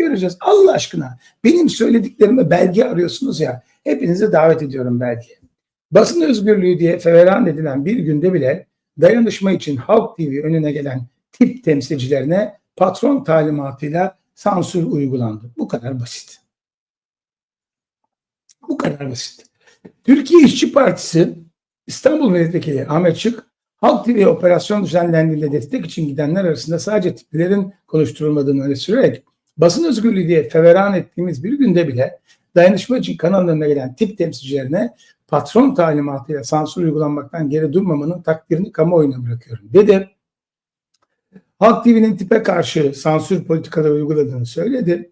Göreceğiz. Allah aşkına benim söylediklerime belge arıyorsunuz ya. Hepinizi davet ediyorum belgeye. Basın özgürlüğü diye feveran edilen bir günde bile dayanışma için Halk TV önüne gelen tip temsilcilerine patron talimatıyla sansür uygulandı. Bu kadar basit. Bu kadar basit. Türkiye İşçi Partisi İstanbul Milletvekili Ahmet Şık, Halk TV operasyon düzenlendiğinde destek için gidenler arasında sadece tiplerin konuşturulmadığını öne sürerek basın özgürlüğü diye feveran ettiğimiz bir günde bile dayanışma için kanallarına gelen tip temsilcilerine patron talimatıyla sansür uygulanmaktan geri durmamanın takdirini kamuoyuna bırakıyorum dedi. Halk TV'nin tipe karşı sansür politikaları uyguladığını söyledi.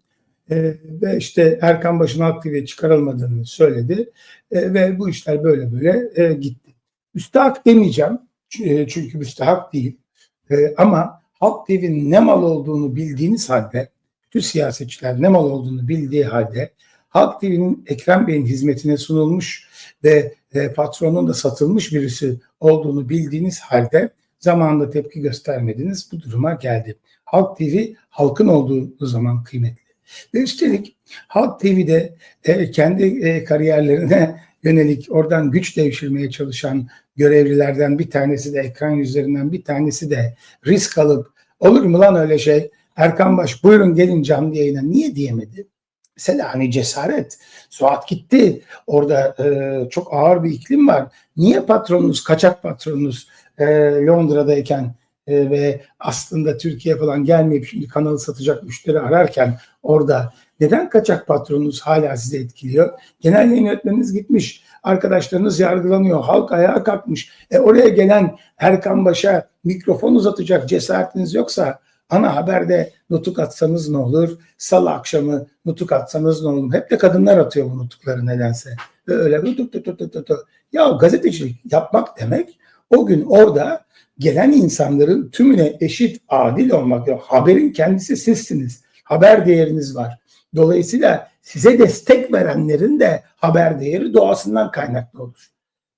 Ee, ve işte Erkan Baş'ın Halk TV'ye çıkarılmadığını söyledi. Ee, ve bu işler böyle böyle e, gitti. Müstahak demeyeceğim. E, çünkü müstahak değil. E, ama Halk TV'nin ne mal olduğunu bildiğiniz halde, bütün siyasetçiler ne mal olduğunu bildiği halde Halk TV'nin Ekrem Bey'in hizmetine sunulmuş ve e, patronun da satılmış birisi olduğunu bildiğiniz halde zamanında tepki göstermediniz. Bu duruma geldi. Halk TV halkın olduğu zaman kıymetli. Ve üstelik Halk TV'de e, kendi e, kariyerlerine yönelik oradan güç devşirmeye çalışan görevlilerden bir tanesi de ekran yüzlerinden bir tanesi de risk alıp olur mu lan öyle şey Erkan Baş buyurun gelin canlı yayına niye diyemedi? Mesela hani cesaret. Suat gitti. Orada e, çok ağır bir iklim var. Niye patronunuz, kaçak patronunuz e, Londra'dayken e, ve aslında Türkiye falan gelmeyip şimdi kanalı satacak müşteri ararken orada neden kaçak patronunuz hala sizi etkiliyor? Genel yayın yönetmeniniz gitmiş. Arkadaşlarınız yargılanıyor. Halk ayağa kalkmış. E oraya gelen Erkan Baş'a mikrofon uzatacak cesaretiniz yoksa ana haberde nutuk atsanız ne olur? Salı akşamı nutuk atsanız ne olur? Hep de kadınlar atıyor bu nutukları nedense. Öyle nutuk nutuk nutuk nutuk. Ya gazetecilik yapmak demek o gün orada gelen insanların tümüne eşit, adil olmak. Ya, haberin kendisi sizsiniz. Haber değeriniz var. Dolayısıyla size destek verenlerin de haber değeri doğasından kaynaklı olur.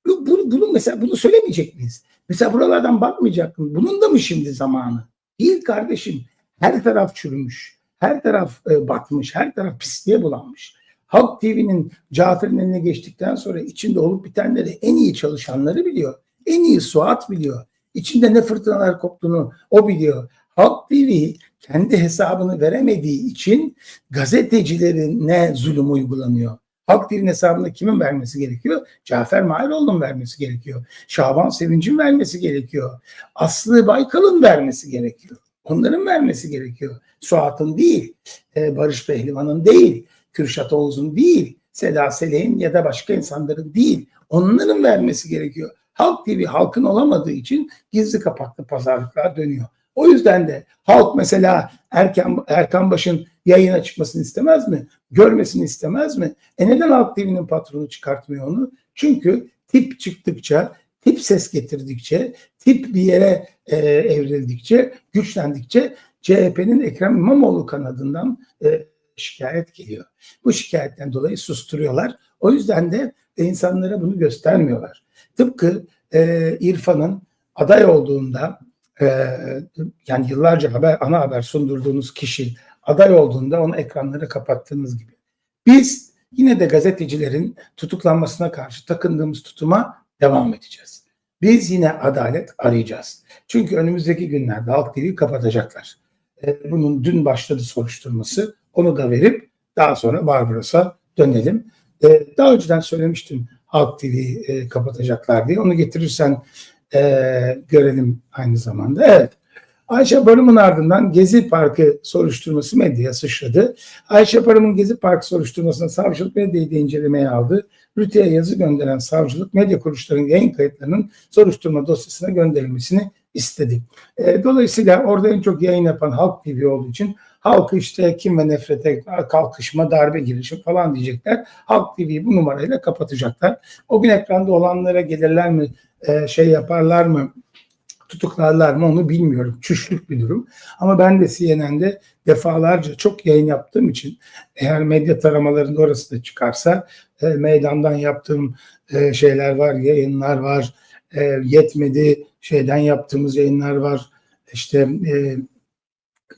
Bunu, bunu mesela bunu söylemeyecek miyiz? Mesela buralardan bakmayacak mı? Bunun da mı şimdi zamanı? Değil kardeşim. Her taraf çürümüş. Her taraf e, batmış. Her taraf pisliğe bulanmış. Halk TV'nin Cafer'in eline geçtikten sonra içinde olup bitenleri en iyi çalışanları biliyor. En iyi Suat biliyor. İçinde ne fırtınalar koptuğunu o biliyor. Halk TV kendi hesabını veremediği için gazetecilerine zulüm uygulanıyor. Halk TV'nin hesabını kimin vermesi gerekiyor? Cafer Mahiroğlu'nun vermesi gerekiyor. Şaban Sevinç'in vermesi gerekiyor. Aslı Baykal'ın vermesi gerekiyor. Onların vermesi gerekiyor. Suat'ın değil, e, Barış Pehlivan'ın değil, Kürşat Oğuz'un değil, Seda Selek'in ya da başka insanların değil. Onların vermesi gerekiyor. Halk TV halkın olamadığı için gizli kapaklı pazarlıklar dönüyor. O yüzden de halk mesela Erkan, Erkan Baş'ın yayına çıkmasını istemez mi? Görmesini istemez mi? E neden Halk TV'nin patronu çıkartmıyor onu? Çünkü tip çıktıkça, tip ses getirdikçe, tip bir yere e, evrildikçe, güçlendikçe CHP'nin Ekrem İmamoğlu kanadından e, şikayet geliyor. Bu şikayetten dolayı susturuyorlar. O yüzden de insanlara bunu göstermiyorlar. Tıpkı e, İrfan'ın aday olduğunda e, yani yıllarca haber ana haber sundurduğunuz kişi aday olduğunda onu ekranları kapattığınız gibi. Biz yine de gazetecilerin tutuklanmasına karşı takındığımız tutuma devam edeceğiz. Biz yine adalet arayacağız. Çünkü önümüzdeki günlerde Halk TV'yi kapatacaklar. E, bunun dün başladı soruşturması. Onu da verip daha sonra Barbaros'a dönelim. E, daha önceden söylemiştim Halk TV'yi e, kapatacaklar diye. Onu getirirsen e, görelim aynı zamanda. Evet. Ayşe Barım'ın ardından Gezi Parkı soruşturması medyaya sıçradı. Ayşe Barım'ın Gezi Parkı soruşturmasına savcılık medyayı da incelemeye aldı. Rütü'ye yazı gönderen savcılık medya kuruluşlarının yayın kayıtlarının soruşturma dosyasına gönderilmesini istedi. E, dolayısıyla orada en çok yayın yapan Halk TV olduğu için halkı işte kim ve nefrete kalkışma, darbe girişim falan diyecekler. Halk TV'yi bu numarayla kapatacaklar. O gün ekranda olanlara gelirler mi, e, şey yaparlar mı, tutuklarlar mı onu bilmiyorum. Çüşlük bir durum. Ama ben de CNN'de defalarca çok yayın yaptığım için eğer medya taramalarında orası da çıkarsa e, meydandan yaptığım e, şeyler var, yayınlar var. E, yetmedi şeyden yaptığımız yayınlar var. İşte e,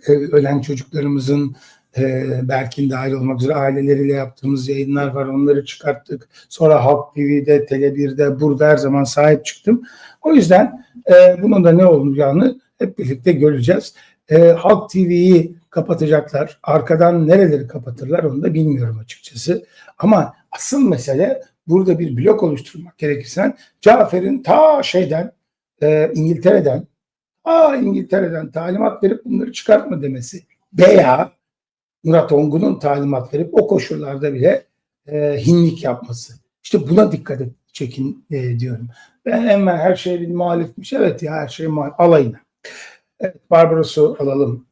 e, ölen çocuklarımızın e, Berk'in dahil üzere aileleriyle yaptığımız yayınlar var. Onları çıkarttık. Sonra Halk TV'de, Tele1'de, burada her zaman sahip çıktım. O yüzden e, bunun da ne olacağını hep birlikte göreceğiz. E, Halk TV'yi kapatacaklar. Arkadan nereleri kapatırlar onu da bilmiyorum açıkçası. Ama asıl mesele burada bir blok oluşturmak gerekirse Cafer'in ta şeyden e, İngiltere'den Aa İngiltere'den talimat verip bunları çıkartma demesi veya Murat Ongun'un talimat verip o koşullarda bile e, hinlik yapması. İşte buna dikkat et, çekin e, diyorum. Ben hemen her şey bir muhalifmiş. Evet ya her şey muhalif. Alayına. Evet Barbaros'u alalım.